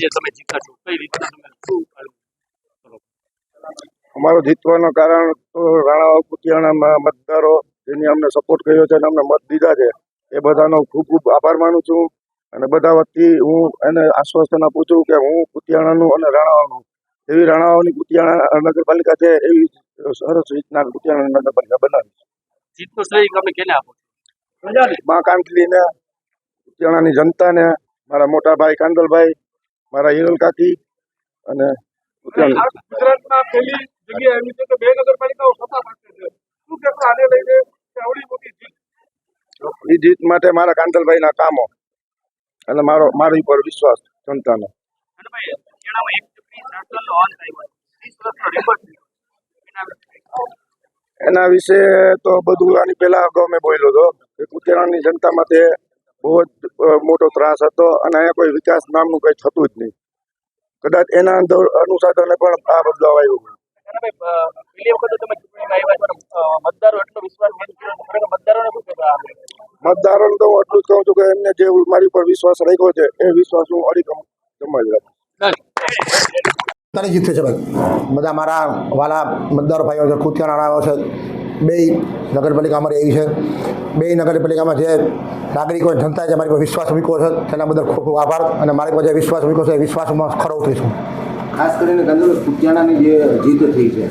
આજે તમે જીતા છો કઈ રીતે તમે શું કર્યું? અમારો જીતવાનું કારણ તો રાણાવાવ કુતિયાણામાં મતદારો જેની અમને સપોર્ટ કર્યો છે અને અમને મત દીધા છે એ બધાનો ખૂબ ખૂબ આભાર માનું છું. અને બધા વતી હું એને આશ્વાસન આપું છું કે હું કુતિયાણાનું અને રાણાવાવનું એવી રાણાઓની કુતિયાણા નગરપાલિકા છે એવી સરસ રીતના કુતિયાણા નગરપાલિકા બનાવી જીતનો શ્રેય તમે કેને આપો મા કાંકલીને કુતિયાણાની જનતાને મારા મોટા ભાઈ કાંદલભાઈ મારા હિરલ કાકી અને ગુજરાતમાં પહેલી જગ્યાએ આવી છે કે બે નગરપાલિકાઓ સત્તા પાસે છે. શું કહેશો આને લઈને આવડી મોટી જીત? એ જીત માટે મારા કાંતલભાઈના કામો અને મારો મારી પર વિશ્વાસ જનતાનો. એના વિશે તો બધું આની પહેલા અગાઉ મેં બોલ્યો હતો કે કુતરાની જનતા માટે બહુ જ મોટો ત્રાસ હતો અને અહીંયા કોઈ વિકાસ નામનું કંઈ થતું જ નહીં. કદાચ એના અંદર અનુસાધને પણ આ બદલાવ આવ્યો મતદારોને શું કહેવા આપે મતદારોને તો હું એટલું જ કહું છું કે એમને જે મારી પર વિશ્વાસ રાખ્યો છે એ વિશ્વાસ હું અડીકમ જમાવી રાખું જીતે છે ભાઈ. બધા મારા વાલા મતદારો ભાઈઓ છે આવ્યો છે. બે નગરપાલિકામાં રહી છે. બે નગરપાલિકામાં જે નાગરિકો જનતા જે મારી પર વિશ્વાસ મૂક્યો છે તેના બદલ ખૂબ ખૂબ આભાર અને મારી પર જે વિશ્વાસ મૂક્યો છે એ વિશ્વાસમાં ખરો ઉતરીશું. ખાસ કરીને ગંદર કુતિયાણાની જે જીત થઈ છે.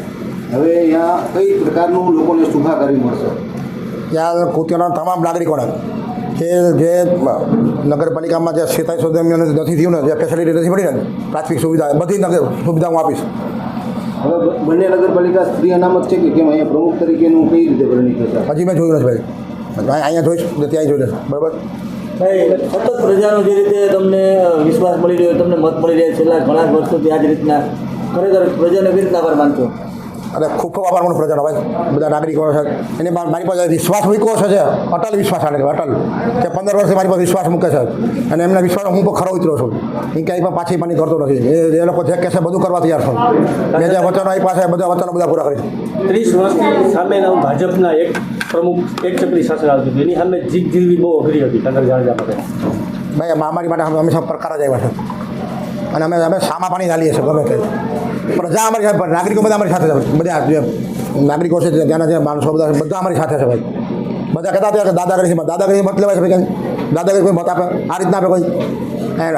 હવે અહીંયા કઈ પ્રકારનું લોકોને સુખાકારી મળશે? ત્યાં કુતિયાણા તમામ નાગરિકોને જે જે નગરપાલિકામાં જે સેતાઈ સુધી નથી થયું ને જે ફેસિલિટી નથી મળી ને પ્રાથમિક સુવિધા બધી નગર સુવિધા હું આપીશ. હવે બંને નગરપાલિકા સ્ત્રી અનામત છે કે કેમ? અહીંયા પ્રમુખ તરીકેનું કઈ રીતે વર્ણિત થશે? હજી મેં જોયું નથી ભાઈ. અહીંયા જોઈશ. ત્યાં જોઈ લઈશ બરાબર? ભાઈ સતત પ્રજાનો જે રીતે તમને વિશ્વાસ મળી રહ્યો તમને મત મળી રહ્યા છેલ્લા ઘણા વર્ષોથી આ જ રીતના ખરેખર પ્રજાને કઈ રીતના આભાર માનશો? અને ખૂબ ખૂબ આભાર માનું પ્રજાનો ભાઈ. બધા નાગરિકો છે. એની મારી પાસે વિશ્વાસ મૂક્યો છે જે. અટલ વિશ્વાસ આને અટલ. કે પંદર વર્ષથી મારી પાસે વિશ્વાસ મૂકે છે. અને એમના વિશ્વાસ હું પણ ખરો ઉતર્યો છું. એ ક્યાંય પણ પાછી પાણી કરતો નથી. એ એ લોકો જે કહેશે બધું કરવા તૈયાર છું. મેં જે વચનો આપ્યા પાસે બધા વચનો બધા પૂરા કરીશ ત્રીસ વર્ષની સામેના ભાજપના એક પ્રમુખ એક ચક્રી શાસન આવતું હતું. એની સામે જીત જીતવી બહુ અઘરી હતી કંદર જાડેજા માટે. ભાઈ મહામારી માટે હંમેશા પ્રકાર જ આવ્યા છે. અને અમે અમે સામા પાણી ચાલીએ છીએ ગમે તે. પ્રજા અમારી સાથે નાગરિકો બધા અમારી સાથે છે બધા જે નાગરિકો છે ત્યાંના જે માણસો બધા બધા અમારી સાથે છે ભાઈ. બધા કહેતા હતા કે દાદાગીરી દાદાગીરી મત લેવાય છે ભાઈ દાદાગીરી કોઈ મત આપે? આ રીતના આપે કોઈ?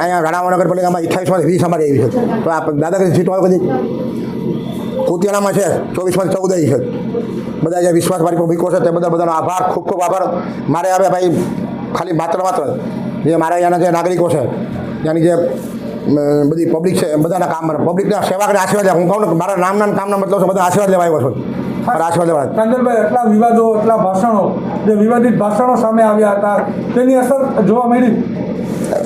અહીંયા પડે નગરપાલિકામાં અઠ્યાવીસમાંથી વીસ અમારી આવી છે. તો આ દાદાગીરી સીટો આવે બધી. કુતિયાણામાં છે ચોવીસમાંથી ચૌદ આવી છે. બધા જે વિશ્વાસ મારી પર મૂક્યો છે, તે બધા બધાનો આભાર, ખૂબ ખૂબ આભાર. મારે હવે ભાઈ ખાલી માત્ર માત્ર જે મારા અહીંયાના જે નાગરિકો છે, ત્યાંની જે બધી પબ્લિક છે બધાના કામ પબ્લિકના સેવા કરે આશીર્વાદ હું કહું ને મારા નામના કામના મતલબ બધા આશીર્વાદ લેવા આવ્યો છું. મારા આશીર્વાદ લેવા કાંદલભાઈ એટલા વિવાદો એટલા ભાષણો જે વિવાદિત ભાષણો સામે આવ્યા હતા તેની અસર જોવા મળી?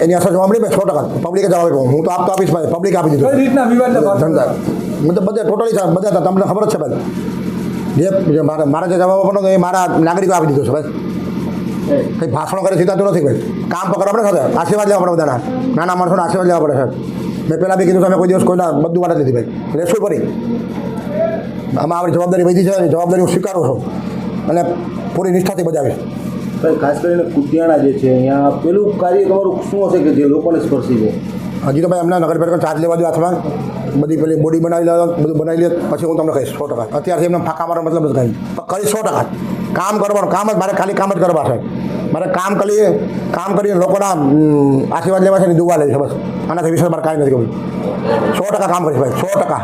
એની અસર જોવા મળી સો ટકા. પબ્લિકે જવાબ આપ્યો. હું તો આપતો આપીશ પબ્લિક આપી કઈ દીધું રીતના વિવાદ ભાષણ મતલબ બધે ટોટલી બધા તમને ખબર જ છે ભાઈ. જે મારા મારા જે જવાબ આપવાનો એ મારા નાગરિકો આપી દીધો છે ભાઈ. કંઈ ભાષણો કરે સીધાતું નથી ભાઈ કામ તો કરવા પડે સાથે. આશીર્વાદ લેવા પડે બધાના. નાના માણસોને આશીર્વાદ લેવા પડે છે મેં પહેલાં બી કીધું તમે કોઈ દિવસ કોઈના બધું માટે નથી ભાઈ. લેશું પડી. આમાં આપણી જવાબદારી વધી છે જવાબદારી હું સ્વીકારું છું. અને પૂરી નિષ્ઠાથી બજાવીશ. ભાઈ ખાસ કરીને કુતિયાણા જે છે અહીંયા પેલું કાર્ય તમારું શું હશે કે જે લોકોને સ્પર્શી છે હજી તો ભાઈ અમને નગરપાલિકા ચાર્જ લેવા દો હાથમાં. બધી પેલી બોડી બનાવી લે બધું બનાવી લે પછી હું તમને કહીશ સો ટકા. અત્યારથી એમને ફાંકા મારો મતલબ નથી. કાંઈ પણ કરીશ સો ટકા. કામ કરવાનું, કામ જ મારે ખાલી કામ જ કરવા છે. મારે કામ કરીએ, કામ કરીને લોકોના આશીર્વાદ લેવા છે ને દુવા લે છે બસ. આનાથી વિશેષ મારે કાંઈ નથી કહ્યું સો ટકા કામ કરીશ ભાઈ, સો ટકા.